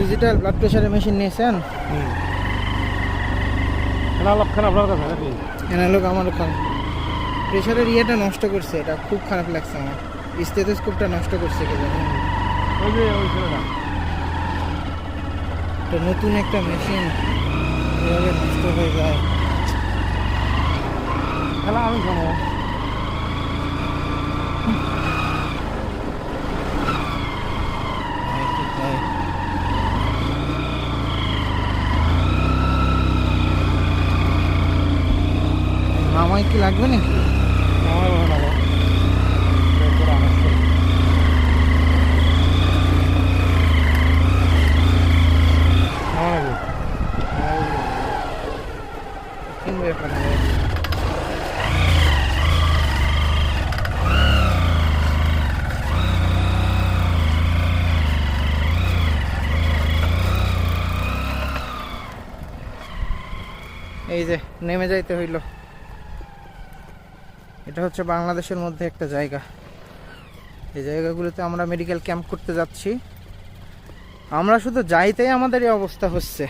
Digital blood প্রেশারের machine নিয়েছেন? এনালক্ষণ আপনার কাছে নাকি? এনালোক আমার প্রেশারের ইয়েটা নষ্ট করছে এটা খুব খারাপ লাগছে আমার। স্টেথোস্কোপটা নষ্ট করছে কে জানে। ওই যে ওই ছেলেটা। এটা নতুন একটা মেশিন এভাবে নষ্ট হয়ে যায়। খেলা আমি খাব হয় কি তাই। মামাই কি লাগবে নাকি? আমার ভালো। হবে? এই যে নেমে যাইতে হইল। এটা হচ্ছে বাংলাদেশের মধ্যে একটা জায়গা। এই জায়গাগুলোতে আমরা মেডিকেল ক্যাম্প করতে যাচ্ছি। আমরা শুধু যাইতেই আমাদের এই অবস্থা হচ্ছে।